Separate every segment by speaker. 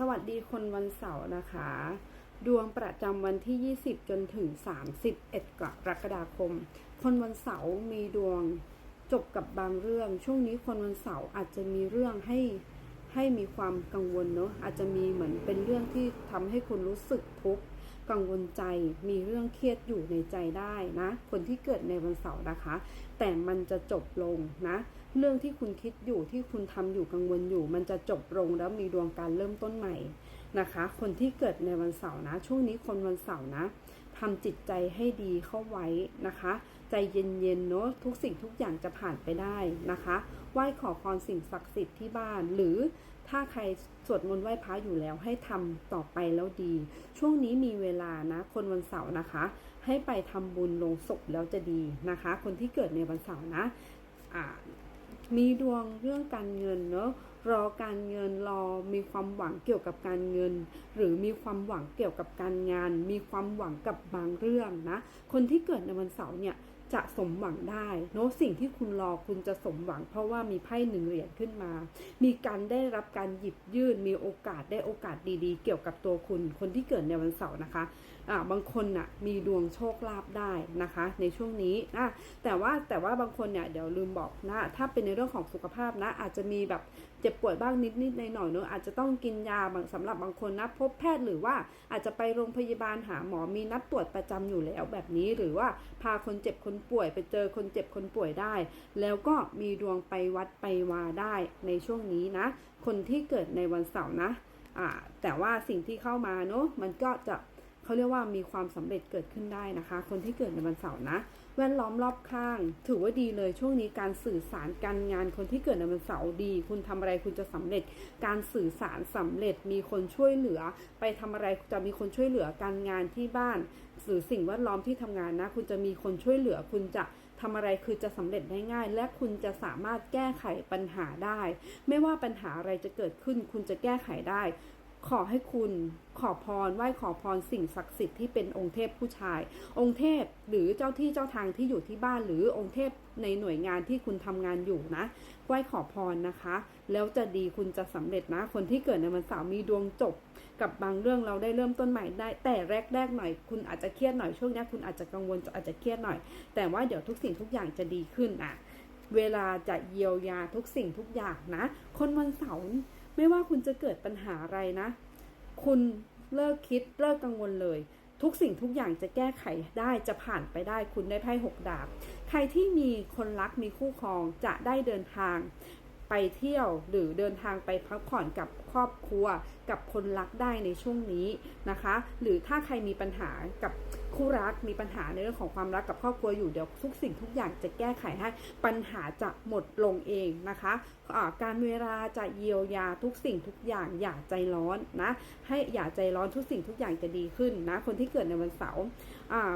Speaker 1: สวัสดีคนวันเสาร์นะคะ ดวงประจำวันที่ 20 จนถึง 31 กรกฎาคม คนวันเสาร์มีดวงจบกับบางเรื่อง ช่วงนี้คนวันเสาร์อาจจะมีเรื่องให้ให้มีความกังวลเนาะอาจจะมีเหมือนเป็นเรื่องที่ทำให้คุณรู้สึกทุกข์ กังวลใจมีเรื่องเครียดอยู่ในใจได้นะคนที่เกิดในวันเสาร์นะคะ แต่มันจะจบลงนะเรื่องที่คุณคิดอยู่ที่คุณทำอยู่กังวลอยู่ มันจะจบลงแล้วมีดวงการเริ่มต้นใหม่นะคะ คนที่เกิดในวันเสาร์นะ ช่วงนี้คนวันเสาร์นะทำจิตใจให้ดีเข้าไว้นะคะ ใจเย็นๆเนาะทุกสิ่งทุกอย่างจะผ่านไปได้นะคะ ไหว้ขอพรสิ่งศักดิ์สิทธิ์ที่บ้าน หรือถ้าใครสวดมนต์ไหว้พระอยู่แล้วให้ทำต่อไปแล้วดี ช่วงนี้มีเวลานะ คนวันเสาร์นะคะ ให้ไปทำบุญลงศพแล้วจะดีนะคะ คนที่เกิดในวันเสาร์นะมีดวงเรื่องการเงินเนอะรอการเงินรอมีความหวังเกี่ยวกับการเงิน หรือมีความหวังเกี่ยวกับการงาน มีความหวังกับบางเรื่องนะ คนที่เกิดในวันเสาร์เนี่ย จะสมหวังได้เนอะสิ่งที่คุณรอคุณจะสมหวัง เพราะว่ามีไพ่หนึ่งเหรียญขึ้นมา มีการได้รับการหยิบยื่นมีโอกาสได้โอกาสดีๆ เกี่ยวกับตัวคุณ คนที่เกิดในวันเสาร์นะคะ บางคนน่ะมีดวงโชคลาภได้นะคะ ในช่วงนี้นะแต่ว่าแต่ว่าบางคนเนี่ยเดี๋ยวลืมบอกนะถ้าเป็นในเรื่องของสุขภาพนะ อาจจะมีแบบเจ็บป่วยบ้างนิดนิดในหน่อยเนอะอาจจะต้องกินยาบางสำหรับบางคนนะพบแพทย์หรือว่าอาจจะไปโรงพยาบาลหาหมอมีนัดตรวจประจำอยู่แล้วแบบนี้ หรือว่าพาคนเจ็บคนป่วยไปเจอคนเจ็บคนป่วยได้ แล้วก็มีดวงไปวัดไปวาได้ในช่วงนี้นะ คนที่เกิดในวันเสาร์นะอ่าแต่ว่าสิ่งที่เข้ามาเนอะมันก็จะ เขาเรียกว่ามีความสำเร็จเกิดขึ้นได้นะคะ คนที่เกิดในวันเสาร์นะ แวดล้อมรอบข้าง ถือว่าดีเลยช่วงนี้การสื่อสารการงานคนที่เกิดในวันเสาร์ดี คุณทำอะไรคุณจะสำเร็จ การสื่อสารสำเร็จมีคนช่วยเหลือ ไปทำอะไรจะมีคนช่วยเหลือการงานที่บ้านหรือสิ่งแวดล้อมที่ทำงานนะ คุณจะมีคนช่วยเหลือคุณจะทำอะไรคือจะสำเร็จได้ง่าย และคุณจะสามารถแก้ไขปัญหาได้ ไม่ว่าปัญหาอะไรจะเกิดขึ้น คุณจะแก้ไขได้ ขอให้คุณขอพรไหว้ขอพรสิ่งศักดิ์สิทธิ์ที่เป็นองค์เทพผู้ชาย องค์เทพหรือเจ้าที่เจ้าทางที่อยู่ที่บ้านหรือองค์เทพในหน่วยงานที่คุณทำงานอยู่นะไหว้ขอพรนะคะ แล้วจะดีคุณจะสำเร็จนะ คนที่เกิดในวันเสาร์มีดวงจบ กับบางเรื่องเราได้เริ่มต้นใหม่ได้ แต่แรกๆหน่อย คุณอาจจะเครียดหน่อยช่วงนี้คุณอาจจะกังวลอาจจะเครียดหน่อย แต่ว่าเดี๋ยวทุกสิ่งทุกอย่างจะดีขึ้นอะเวลาจะเยียวยาทุกสิ่งทุกอย่างนะ คนวันเสาร์ ไม่ว่าคุณจะเกิดปัญหาอะไรนะ คุณเลิกคิดเลิกกังวลเลย ทุกสิ่งทุกอย่างจะแก้ไขได้จะผ่านไปได้คุณได้ไพ่หกดาบ ใครที่มีคนรักมีคู่ครองจะได้เดินทางไปเที่ยวหรือเดินทางไปพักผ่อนกับครอบครัว กับคนรักได้ในช่วงนี้นะคะ หรือถ้าใครมีปัญหากับ คู่รักมีปัญหาในเรื่องของความรักกับครอบครัวอยู่เดี๋ยวทุกสิ่งทุกอย่างจะแก้ไขให้ปัญหาจะหมดลงเองนะคะอ่าการเวลาจะเยียวยาทุกสิ่งทุกอย่างอย่าใจร้อนนะให้อย่าใจร้อนทุกสิ่งทุกอย่างจะดีขึ้นนะคนที่เกิดในวันเสาร์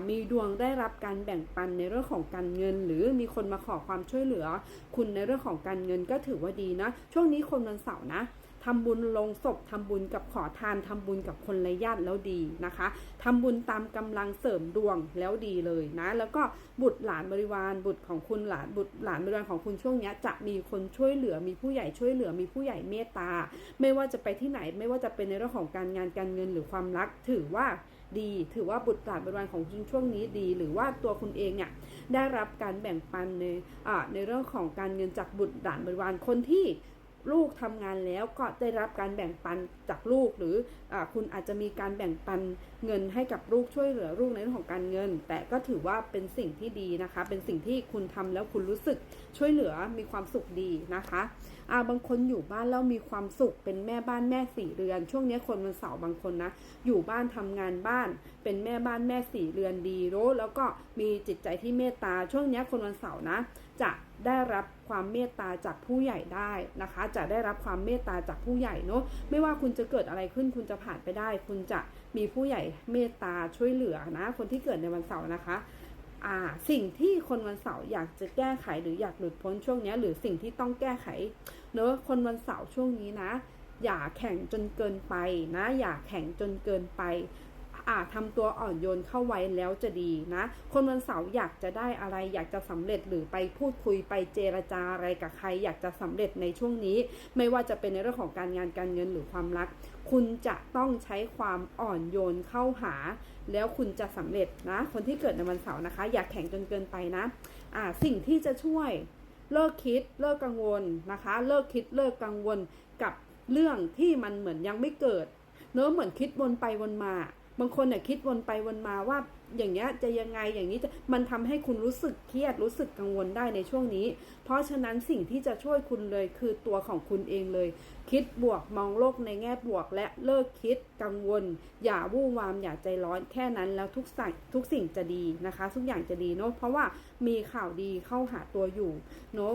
Speaker 1: มีดวงได้รับการแบ่งปันในเรื่องของการเงิน หรือมีคนมาขอความช่วยเหลือ คุณในเรื่องของการเงินก็ถือว่าดีนะ ช่วงนี้คนวันเสาร์นะ ทำบุญลงศพทำบุญกับขอทานทำบุญกับคนไร้ญาติแล้วดีนะคะทำบุญตามกำลังเสริมดวงแล้วดีเลยนะแล้วก็บุตรหลานบริวารบุตรของคุณหลานบุตรหลานบริวารของคุณช่วงนี้จะมีคนช่วยเหลือมีผู้ใหญ่ช่วยเหลือมีผู้ใหญ่เมตตา ไม่ว่าจะไปที่ไหนไม่ว่าจะเป็นในเรื่องของการงานการเงินหรือความรักถือว่าดีถือว่าบุตรหลานบริวารของคุณช่วงนี้ดี หรือว่าตัวคุณเองเนี่ยได้รับการแบ่งปันในในเรื่องของการเงินจากบุตรหลานบริวารคนที่ ลูกทำงานแล้วก็ได้รับการแบ่งปันจากลูก หรืออคุณอาจจะมีการแบ่งปันเงินให้กับลูกช่วยเหลือลูกในเรื่องของการเงิน แต่ก็ถือว่าเป็นสิ่งที่ดีนะคะ เป็นสิ่งที่คุณทำแล้วคุณรู้สึกช่วยเหลือมีความสุขดีนะคะอาบางคนอยู่บ้านแล้วมีความสุขเป็นแม่บ้านแม่สี่เรือน ช่วงนี้คนวันเสาร์บางคนนะอยู่บ้านทำงานบ้าน เป็นแม่บ้านแม่สี่เรือนดีรู้แล้วก็มีจิตใจที่เมตตาช่วงนี้คนวันเสาร์นะจะ ได้รับความเมตตาจากผู้ใหญ่ได้นะคะ จะได้รับความเมตตาจากผู้ใหญ่เนาะไม่ว่าคุณจะเกิดอะไรขึ้น คุณจะผ่านไปได้ คุณจะมีผู้ใหญ่เมตตาช่วยเหลือนะ คนที่เกิดในวันเสาร์นะคะอ่าสิ่งที่คนวันเสาร์อยากจะแก้ไขหรืออยากหลุดพ้นช่วงนี้หรือสิ่งที่ต้องแก้ไขเนอะคนวันเสาร์ช่วงนี้นะ อย่าแข่งจนเกินไปนะ อย่าแข่งจนเกินไป อ่าทำตัวอ่อนโยนเข้าไว้แล้วจะดีนะ คนวันเสาร์อยากจะได้อะไรอยากจะสำเร็จหรือไปพูดคุยไปเจรจาอะไรกับใคร อยากจะสำเร็จในช่วงนี้ ไม่ว่าจะเป็นในเรื่องของการงานการเงินหรือความรัก คุณจะต้องใช้ความอ่อนโยนเข้าหา แล้วคุณจะสำเร็จนะ คนที่เกิดในวันเสาร์นะคะ อย่าแข็งจนเกินไปนะอ่าสิ่งที่จะช่วยเลิกคิดเลิกกังวลนะคะ เลิกคิดเลิกกังวลกับเรื่องที่มันเหมือนยังไม่เกิด เนอะเหมือนคิดวนไปวนมา บางคนเนี่ยคิดวนไปวนมาว่าอย่างเงี้ยจะยังไงอย่างนี้จะมันทำให้คุณรู้สึกเครียดรู้สึกกังวลได้ในช่วงนี้ เพราะฉะนั้นสิ่งที่จะช่วยคุณเลยคือตัวของคุณเองเลย คิดบวกมองโลกในแง่บวก และเลิกคิดกังวล อย่าวู่วามอย่าใจร้อนแค่นั้นแล้วทุกสิ่งทุกสิ่งจะดีนะคะ ทุกอย่างจะดีเนาะเพราะว่ามีข่าวดีเข้าหาตัวอยู่เนาะ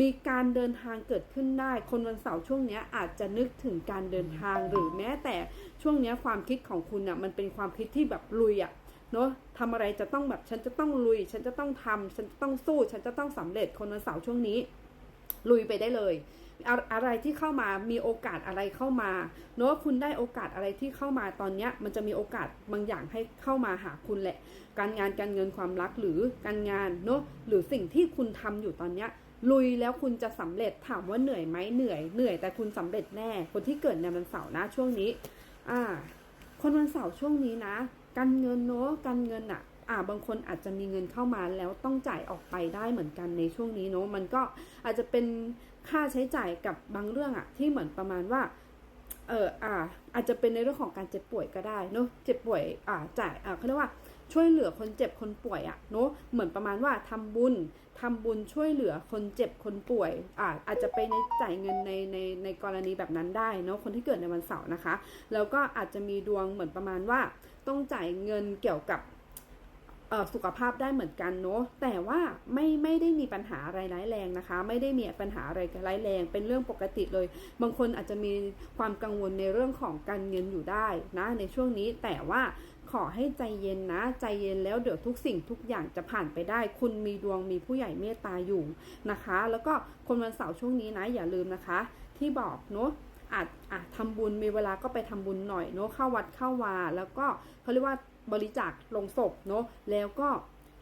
Speaker 1: มีการเดินทางเกิดขึ้นได้ คนวันเสาร์ช่วงนี้อาจจะนึกถึงการเดินทางหรือแม้แต่ช่วงนี้ความคิดของคุณอะมันเป็นความคิดที่แบบลุยอะเนาะทำอะไรจะต้องแบบฉันจะต้องลุย ฉันจะต้องทำฉันจะต้องสู้ ฉันจะต้องสำเร็จคนวันเสาร์ช่วงนี้ ลุยไปได้เลยอะอะไรที่เข้ามามีโอกาสอะไรเข้ามาเนาะคุณได้โอกาสอะไรที่เข้ามาตอนเนี้ยมันจะมีโอกาสบางอย่างให้เข้ามาหาคุณแหละ การงานการเงินความรักหรือการงานเนาะหรือสิ่งที่คุณทำอยู่ตอนเนี้ย ลุยแล้วคุณจะสำเร็จถามว่าเหนื่อยไหมเหนื่อยเหนื่อยแต่คุณสำเร็จแน่ คนที่เกิดในวันเสาร์นะช่วงนี้ อ่า คนวันเสาร์ช่วงนี้นะ การเงินเนาะการเงินอะอ่าบางคนอาจจะมีเงินเข้ามาแล้วต้องจ่ายออกไปได้เหมือนกันในช่วงนี้เนาะมันก็อาจจะเป็นค่าใช้จ่ายกับบางเรื่องอะที่เหมือนประมาณว่าเอออ่า อาจจะเป็นในเรื่องของการเจ็บป่วยก็ได้เนาะเจ็บป่วยอ่าจ่ายอ่าเขาเรียกว่า ช่วยเหลือคนเจ็บคนป่วยอะเนาะเหมือนประมาณว่าทำบุญทำบุญช่วยเหลือคนเจ็บคนป่วยอ่าอาจจะไปในจ่ายเงินในในในกรณีแบบนั้นได้เนาะคนที่เกิดในวันเสาร์นะคะ แล้วก็อาจจะมีดวงเหมือนประมาณว่าต้องจ่ายเงินเกี่ยวกับ สุขภาพได้เหมือนกันเนาะแต่ว่าไม่ไม่ได้มีปัญหาอะไรร้ายแรงนะคะ ไม่ได้มีปัญหาอะไรร้ายแรง เป็นเรื่องปกติเลย บางคนอาจจะมีความกังวลในเรื่องของการเงินอยู่ได้นะในช่วงนี้แต่ว่าขอให้ใจเย็นนะ ใจเย็นแล้วเดี๋ยวทุกสิ่งทุกอย่างจะผ่านไปได้ คุณมีดวงมีผู้ใหญ่เมตตาอยู่นะคะ แล้วก็คนวันเสาร์ช่วงนี้นะอย่าลืมนะคะ ที่บอกเนาะอาจอาจทำบุญมีเวลาก็ไปทำบุญหน่อยเนาะเข้าวัดเข้าวา แล้วก็เขาเรียกว่า บริจาคลงศพเนาะแล้วก็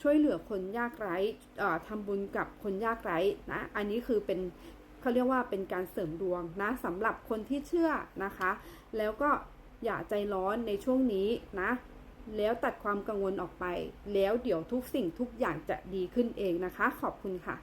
Speaker 1: ช่วยเหลือคนยากไร้ทำบุญกับคนยากไร้นะ อันนี้คือเป็นเขาเรียกว่าเป็นการเสริมดวงนะสำหรับคนที่เชื่อนะคะ แล้วก็อย่าใจร้อนในช่วงนี้นะ แล้วตัดความกังวลออกไป แล้วเดี๋ยวทุกสิ่งทุกอย่างจะดีขึ้นเองนะคะ ขอบคุณค่ะ